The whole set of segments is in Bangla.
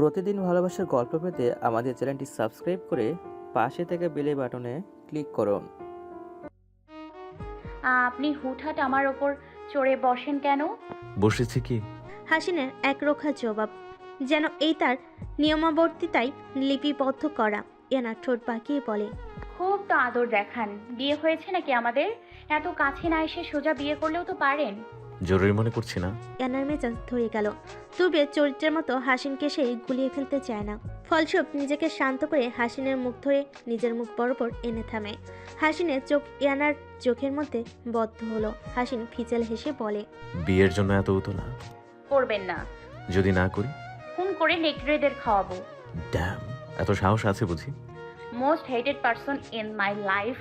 প্রতিদিন ভালোবাসার গল্প পেতে আমাদের চ্যানেলটি সাবস্ক্রাইব করে পাশে থেকে বেলে বাটনে ক্লিক করুন। আপনি হুটহাট আমার ওপর চড়ে বসেন কেন? বসেছে কি? হাসিনের একরোখা জবাব। যেন এই তার নিয়মাবর্তিতায় লিপিবদ্ধ করা ইয়ানা ঠোঁট পাকিয়ে বলে। খুব তো আদর দেখান। বিয়ে হয়েছে নাকি আমাদের? এত কাছে না এসে সোজা বিয়ে করলেও তো পারেন। জরুরি মনে করছি না। ইয়ানার মেজাজ ধরে গেল। তুবে চরিত্রের মতো হাসিনকে সে গুলিয়ে ফেলতে চায় না। ফলস্বরূপ নিজেকে শান্ত করে হাসিনের মুখ ধরে নিজের মুখ বরাবর এনে থামে। হাসিনের চোখ ইয়ানার চোখের মধ্যে বদ্ধ হলো। হাসিন ফিচেল হেসে বলে বিয়ের জন্য এত উতলা। করবেন না। যদি না করি? ফোন করে নেকড়েদের খাওয়াবো। ড্যাম এত সাহস আছে বুঝি? Most hated person in my life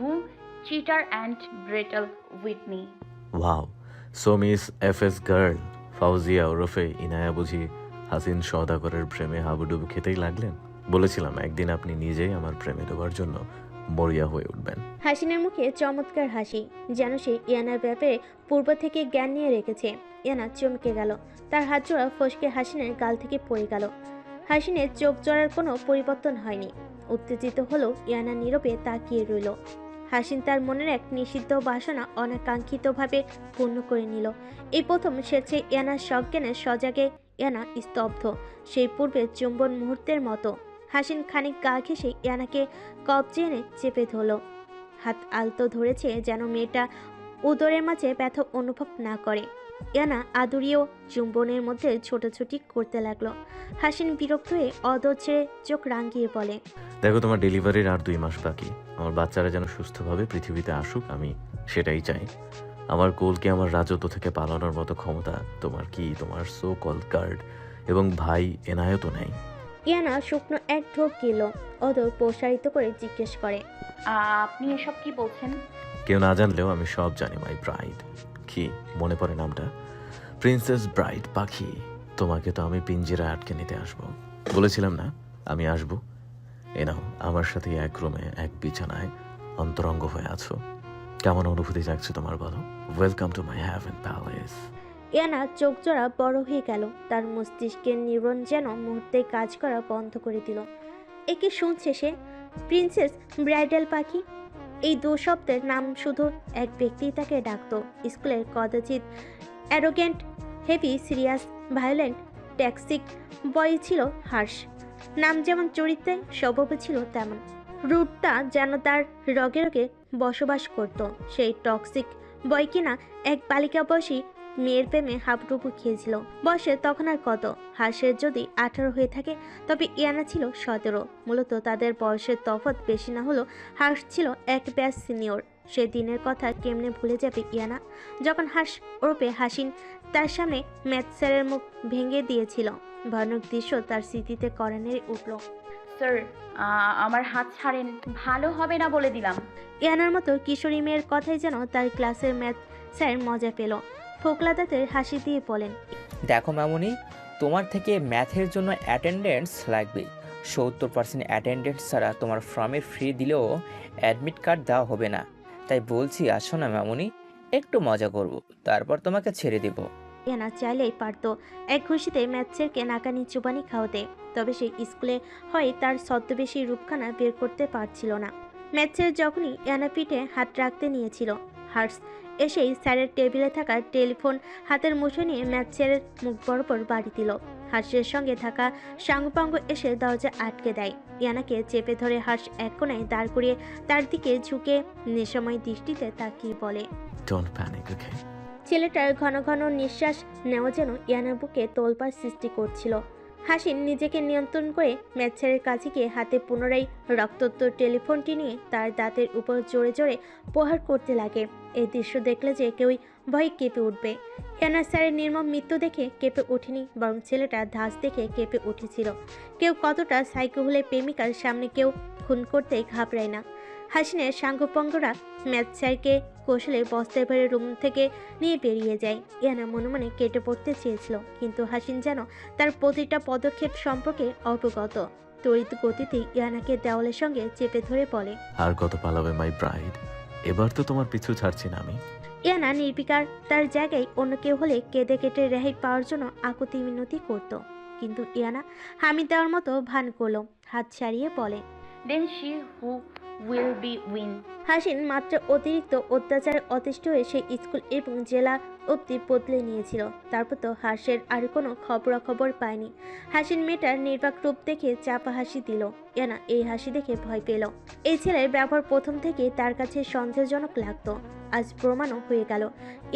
who cheater and betrayal with me wow so miss F S girl Fauzia ওরফে ইনায়া বুঝি হাসিন সওদাগরের প্রেমে হাবুডুবু খেতেই লাগলেন? বলেছিলাম, একদিন আপনি নিজেই আমার প্রেমে ডোবার জন্য মরিয়া হয়ে উঠবেন। হাসিনের মুখে চমৎকার হাসি, যেন সে ইয়ানার ব্যাপারে পূর্ব থেকে জ্ঞান নিয়ে রেখেছে। ইয়ানা চমকে গেল। তার হাত জোড়া ফসকে হাসিনের গাল থেকে পড়ে গেল। হাসিনের চোখ জড়ার কোনো পরিবর্তন হয়নি। উত্তেজিত হলো ইয়ানা নীরবে তাকিয়ে রইল। হাসিন তার মনের এক নিষিদ্ধ বাসনা অনাকাঙ্ক্ষিতভাবে পূর্ণ করে নিল। এই প্রথম সেছে ইয়ানার সজ্ঞানের সজাগে ইয়ানা স্তব্ধ, সেই পূর্বে চুম্বন মুহূর্তের মতো। হাসিন খানিক গা ঘেসে ইয়ানাকে কবজে এনে চেপে ধরল। হাত আলতো ধরেছে যেন মেয়েটা উদরের মাঝে ব্যথা অনুভব না করে। ইয়ানা আদুরিও চুম্বনের মধ্যে ছোটাছুটি করতে লাগল। হাসিন বিরক্ত হয়ে ছেড়ে চোখ রাঙিয়ে বলে দেখো তোমার ডেলিভারির আর দুই মাস বাকি। আমার বাচ্চারা যেন সুস্থভাবে পৃথিবীতে আসুক আমি সেটাই চাই। আমার কোলকে আমার রাজত্ব থেকে পালানোর মতো ক্ষমতা? তোমার কি তোমার সো কল কার্ড এবং ভাই এনায়ত নেই। ইয়ানা শুকনো এক ঢোক গেল। অদর প্রসারিত করে জিজ্ঞেস করে আপনি এসব কি বলছেন? কেউ না জানলেও আমি সব জানি মাই ব্রাইড কি মনে পড়ে নামটা? প্রিন্সেস ব্রাইড পাখি, তোমাকে তো আমি পিঞ্জিরা আটকে নিতে আসব। বলেছিলাম না, আমি আসব। এ নাও, আমার সাথে এক রুমে, এক বিছানায় অন্তরঙ্গ হয়ে আছো। কেমন অনুভূতি জাগছে তোমার বলো? Welcome to my heaven palace Yana চোখ জোড়া বড় হয়ে গেল। তার মস্তিষ্কের নিউরন যেন মুহূর্তে কাজ করা বন্ধ করে দিল। একে শুনছে সে প্রিন্সেস ব্রাইডাল পাখি এই দু শব্দের নাম শুধু এক ব্যক্তি তাকে ডাকত। স্কুলের কদাচিৎ arrogant, heavy, serious, violent, toxic boy ছিল হার্স নাম যেমন চরিত্রে স্বভাবে ছিল তেমন। রুটটা যেন তার রগে রগে বসবাস করত। সেই টক্সিক বয় কিনা এক বালিকা বয়সী মেয়ের প্রেমে হাবডুবু খেয়েছিল। বয়সে তখন আর কত? হার্ষের যদি আঠারো হয়ে থাকে তবে ইয়ানা ছিল সতেরো। মূলত তাদের বয়সের তফাৎ বেশি না হলেও হার্ষ ছিল এক ব্যাস সিনিয়র। সে দিনের কথা কেমনে ভুলে যাবে ইয়ানা? যখন হার্ষ ওরপে হাসিন তার সামনে ম্যাথ স্যারের মুখ ভেঙে দিয়েছিল। ভয়ানক দৃশ্য তার স্মৃতিতে করানে উঠল। স্যার আমার হাত ছাড়েন ভালো হবে না বলে দিলাম। ইয়ানার মতো কিশোরী মেয়ের কথাই যেন তার ক্লাসের ম্যাথ স্যার মজা পেল। ফোকলা দাঁতের হাসি দিয়ে বলেন দেখো মামুনি তোমার থেকে ম্যাথের জন্য অ্যাটেন্ডেন্স লাগবে। সত্তর পার্সেন্ট অ্যাটেন্ডেন্স ছাড়া তোমার ফর্মে ফ্রি দিলেও অ্যাডমিট কার্ড দেওয়া হবে না। তাই বলছি আসো না মামুনি একটু মজা করব তারপর তোমাকে ছেড়ে দেবো। ইয়ানা চাইলেই পারত এক ঘুষিতে ম্যাথসেরকে নাকানি চুবানি খাওয়াতে। তবে সে স্কুলে হয় তার ছদ্মবেশী রূপখানা বের করতে পারছিল না। ম্যাথসের যখনই ইয়ানা পিঠে হাত রাখতে নিয়েছিল হার্স এসেই স্যারের টেবিলে থাকা টেলিফোন হাতের মুঠো নিয়ে ম্যাথসের মুখ বরাবর বাড়ি দিল। হার্সের সঙ্গে থাকা সাঙ্গপাঙ্গ এসে দরজা আটকে দেয়। ইয়ানাকে চেপে ধরে হার্স এক কোনায় দাঁড় করিয়ে তার দিকে ঝুঁকে নেশময় দৃষ্টিতে তাকিয়ে বলে ডোন্ট প্যানিক ওকে ছেলেটার ঘন ঘন নিঃশ্বাস নেওয়া যেন ইয়ানার বুকে তোলপাড় সৃষ্টি করছিল। হাসিন নিজেকে নিয়ন্ত্রণ করে ম্যাথসারের কাছে গিয়ে হাতে পুনরায় রক্তত্ব টেলিফোনটি নিয়ে তার দাঁতের উপর জোরে জোরে প্রহার করতে লাগে। এই দৃশ্য দেখলে যে কেউই ভয় কেঁপে উঠবে। ইয়ানা স্যারের নির্মম মৃত্যু দেখে কেঁপে ওঠেনি, বরং ছেলেটা ধাস দেখে কেঁপে উঠেছিল। কেউ কতটা সাইকো হলে প্রেমিকার সামনে কেউ খুন করতে ঘাবড়ায় না। হাসিনের সাঙ্গপঙ্গরা ম্যাথ স্যারকে কৌশলে বস্তায় ভরে রুম থেকে নিয়ে বেরিয়ে যায়। ইয়ানা মনে মনে কেটে পড়তে চেয়েছিল কিন্তু হাসিন যেন তার প্রতিটা পদক্ষেপ সম্পর্কে অবগত। তড়িৎ গতিতে ইয়ানাকে দেওয়ালের সঙ্গে চেপে ধরে বলে আর কত পালাবে মাই ব্রাইড এবার তো তোমার পিছু ছাড়ছি না আমি। ইয়ানা নির্বিকার তার জায়গায় অন্য কেউ হলে কেঁদে কেটে রেহাই পাওয়ার জন্য আকুতি মিনতি করত কিন্তু ইয়ানা হামি দেওয়ার মতো ভান করল হাত ছাড়িয়ে বলে then she who will be win. Hasin মাত্র অতিরিক্ত অত্যাচারে অতিষ্ঠ হয়ে সেই স্কুল এবং জেলা অবধি বদলে নিয়েছিল। তারপর তো হাসের আর কোনো খবরাখবর পায়নি। হাসিন মেয়েটার নির্বাক রূপ দেখে চাপা হাসি দিল। এনা এই হাসি দেখে ভয় পেল? এই ছেলের ব্যবহার প্রথম থেকে তার কাছে সন্দেহজনক লাগতো। আজ প্রমাণও হয়ে গেল।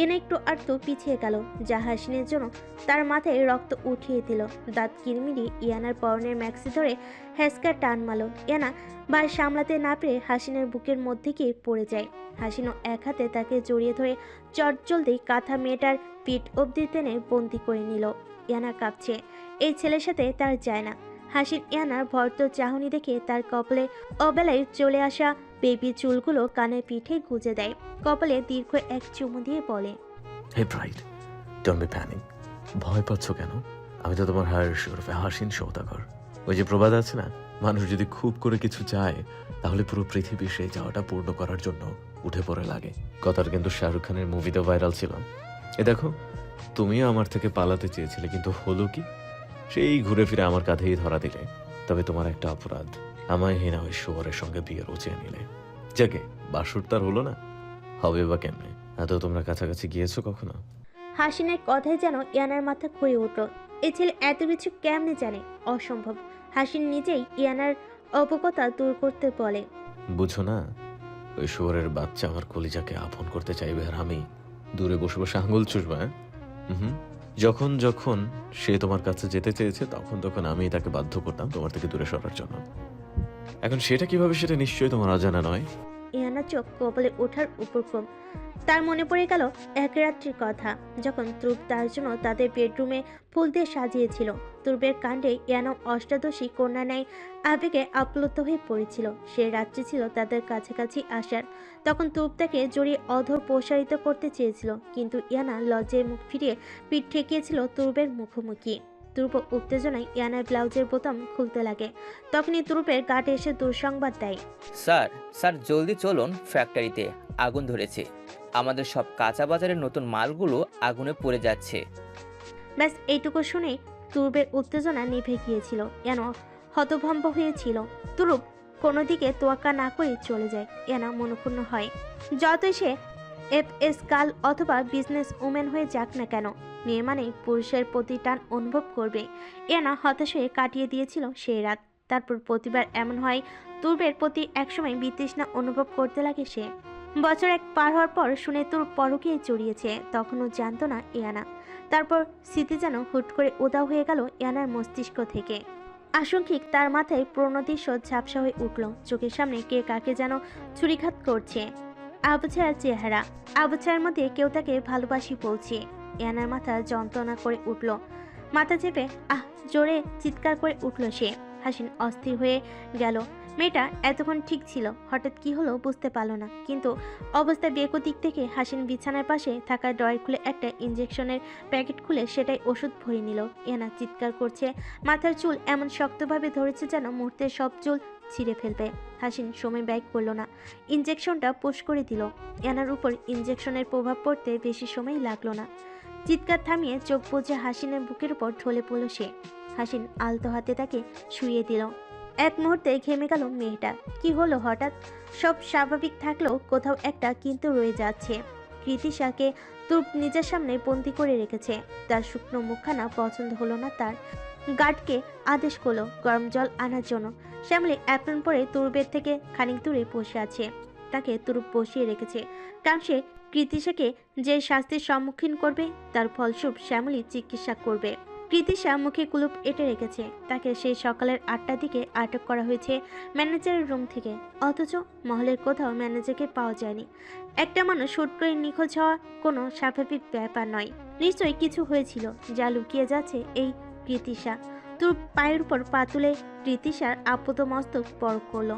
এনা একটু আরটু পিছিয়ে গেল, যা হাসিনের জন্য তার মাথায় রক্ত উঠিয়ে দিল। দাঁত কিরমিরি ইয়ানার পরনের ম্যাক্সি ধরে হ্যাসকা টান মালো ইয়ানা বার সামলাতে না পেরে হাসিনের বুকের মধ্যে গিয়ে পড়ে যায়। হাসিনও এক হাতে তাকে জড়িয়ে ধরে চটজলদি কাঁথা মেয়েটার পিঠ অবধি টেনে বন্দি করে নিল। ইয়ানা কাঁপছে। এই ছেলের সাথে তার যায় না। হাসিন ইয়ানার ভর্ত চাহনি দেখে তার কপালে অবেলায় চলে আসা বেবি চুলগুলো কানে পিঠে গুজে দেয়। কপালে দীর্ঘ এক চুমু দিয়ে বলে, hey bride don't be panic ভয় পাচ্ছ কেন? আমি তো তোমার হার ওরফে হাসিন সৌদাগর। ওই যে প্রবাদ আছে না মানুষ যদি খুব করে কিছু চায়, তাহলে পুরো পৃথিবী সেই চাওয়াটা পূর্ণ করার জন্য উঠে পড়ে লাগে। কথার কিন্তু শাহরুখ খানের মুভিতে ভাইরাল ছিল। এ দেখো, তুমিও আমার থেকে পালাতে চেয়েছিলে, কিন্তু হলো কি? সেই ঘুরে ফিরে আমার কাঁধেই ধরা দিলে। তবে তোমার একটা অপরাধ, আমায় হেনা ওই শোয়ারের সঙ্গে বিয়ে রচিয়ে নিলে। যাকে, বাসুর তার হলো না? হবে বা কেমনে? এত তোমরা কাছাকাছি গিয়েছো কখনো? হাসিনের কথায় যেন ইয়ানার মাথা ঘুরে উঠল। এ ছেলে এত কিছু কেমনে জানে? অসম্ভব। হাসিন নিজেই ইয়ানার অপকতা দূর করতে বলে। বুঝো না, ওই শুয়োরের বাচ্চা আমার কলিজাকে আপন করতে চাইবে আর আমি দূরে বসে বসে আঙুল চুষবো হ্যাঁ? হুম। যখন যখন সে তোমার কাছে যেতে চেয়েছে, তখন তখন আমি তাকে বাধ্য করতাম তোমার থেকে দূরে সরার জন্য। এখন সেটা কীভাবে সেটা নিশ্চয়ই তোমার অজানা নয়। ইয়ানা চোখ কপালে ওঠার উপক্রম। তার মনে পড়ে গেল এক রাত্রির কথা, যখন ধ্রুব তার জন্য তাদের বেডরুমে ফুল দিয়ে সাজিয়েছিল। ধ্রুবের কাণ্ডে ইয়ানা অষ্টাদশী কন্যা নেয় আবেগে আপ্লুত হয়ে পড়েছিল। সে রাত্রি ছিল তাদের কাছাকাছি আসার। তখন ধ্রুব তাকে জড়িয়ে অধর প্রসারিত করতে চেয়েছিল, কিন্তু ইয়ানা লজ্জায় মুখ ফিরিয়ে পিঠ ঠেকিয়েছিল ধ্রুবের মুখোমুখি। ধ্রুব উত্তেজনায় ইয়ানার ব্লাউজের বোতাম খুলতে লাগে। তখনই ধ্রুবের গাটে এসে দুঃসংবাদ দেয়। স্যার স্যার জলদি চলুন ফ্যাক্টরিতে আগুন ধরেছে। আমাদের সব কাঁচা বাজারের নতুন মালগুলো আগুনে পড়ে যাচ্ছে। ব্যাস এইটুকু শুনে তুরুপের উত্তেজনা নিভে গিয়েছিল। যেন হতভম্ব হয়েছিল। তুরুপ কোনো দিকে তোয়াক্কা না করে চলে যায়। এনা মনক্ষুণ্ণ হয়। যতই সে এফ এস কাল অথবা বিজনেস উমেন হয়ে যাক না কেন, মেয়ে মানে পুরুষের প্রতি টান অনুভব করবে। এনা হতাশ হয়ে কাটিয়ে দিয়েছিল সেই রাত। তারপর প্রতিবার এমন হয় তুর্বের প্রতি একসময় বিতৃষ্ণা অনুভব করতে লাগে সে। বছর এক পার হওয়ার পর শুনে তোর পরকে জড়িয়েছে, তখনও জানতো না ইয়ানা। তারপর স্মৃতি যেন হুট করে উদাও হয়ে গেল ইয়ানার মস্তিষ্ক থেকে। আশঙ্কিক তার মাথায় প্রণতির প্রণদৃশ্য ঝাপসা হয়ে উঠল। চোখের সামনে কে কাকে যেন ছুরিঘাত করছে। আবছায়ার চেহারা। আবছায়ার মধ্যে কেউ তাকে ভালোবাসি বলছে। ইয়ানার মাথা যন্ত্রণা করে উঠল। মাথা চেপে, আহ, জোরে চিৎকার করে উঠল সে। হাসিন অস্থির হয়ে গেল। মেয়েটা এতক্ষণ ঠিক ছিল, হঠাৎ কি হলো বুঝতে পারল না। কিন্তু অবস্থা বেকতিক থেকে হাসিন বিছানার পাশে থাকা ড্রয়ার খুলে একটা ইঞ্জেকশনের প্যাকেট খুলে সেটাই ওষুধ ভরে নিল। এনা চিৎকার করছে, মাথার চুল এমন শক্তভাবে ধরেছে যেন মুহূর্তে সব চুল ছিঁড়ে ফেলবে হাসিন সময় ব্যয় করল না। ইঞ্জেকশনটা পুশ করে দিল। এনার উপর ইঞ্জেকশনের প্রভাব পড়তে বেশি সময় লাগল না। চিৎকার থামিয়ে চোখ বুঝে হাসিনের বুকের উপর ঢলে পড়ল সে। হাসিন আলতো হাতে তাকে শুয়ে দিল। এক মুহূর্তে ঘেমে গেল মেয়েটা। কি হলো হঠাৎ? সব স্বাভাবিক থাকলেও কোথাও একটা কিন্তু রয়ে যাচ্ছে। কৃতিশাকে তুর্প নিজের সামনে বন্দি করে রেখেছে। তার শুকনো মুখখানা পছন্দ হলো না তার। গার্ডকে আদেশ করল গরম জল আনার জন্য। শ্যামলি অ্যাপ্রন পরে তুরুপের থেকে খানিক দূরে বসে আছে। তাকে তুরুপ বসিয়ে রেখেছে। কারণ সে কৃতিশাকে যে শাস্তির সম্মুখীন করবে, তার ফলস্বরূপ শ্যামলি চিকিৎসা করবে। কৃতিশা মুখে কুলুপ এঁটে রেখেছে। তাকে সেই সকালের আটটার দিকে আটক করা হয়েছে ম্যানেজারের রুম থেকে। অথচ মহলের কোথাও ম্যানেজারকে পাওয়া যায়নি। একটা মানুষ হুট করে নিখোঁজ হওয়া কোনো স্বাভাবিক ব্যাপার নয়। নিশ্চয়ই কিছু হয়েছিল যা লুকিয়ে যাচ্ছে এই কৃতিশা। তোর পায়ের উপর পা তুলে কৃতিশার আপত মস্তক পর করল।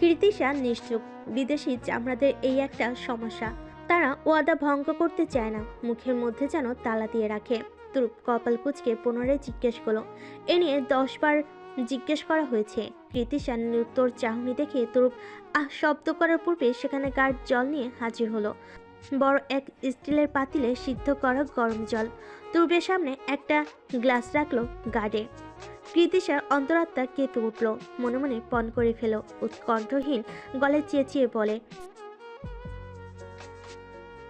কৃতিশা নিশ্চুপ। বিদেশি চামড়াদের এই একটা সমস্যা। তারা ওয়াদা ভঙ্গ করতে চায় না। মুখের মধ্যে যেন তালা দিয়ে রাখে। তুরুপ কপাল কুচকে পুনরায় জিজ্ঞেস করল। এ নিয়ে দশবার জিজ্ঞেস করা হয়েছে। কৃতিশান উত্তর চাহনি দেখে তুরুপ আহ শব্দ করার পূর্বে সেখানে গার্ড জল নিয়ে হাজির হলো। বড় এক স্টিলের পাতিলে সিদ্ধ করা গরম জল। তুর্বের সামনে একটা গ্লাস রাখল গার্ডে কৃতিশার অন্তরাত্মা কেঁপে উঠল, মনে মনে পণ করে ফেল, উৎকণ্ঠহীন গলে চেঁচিয়ে বলে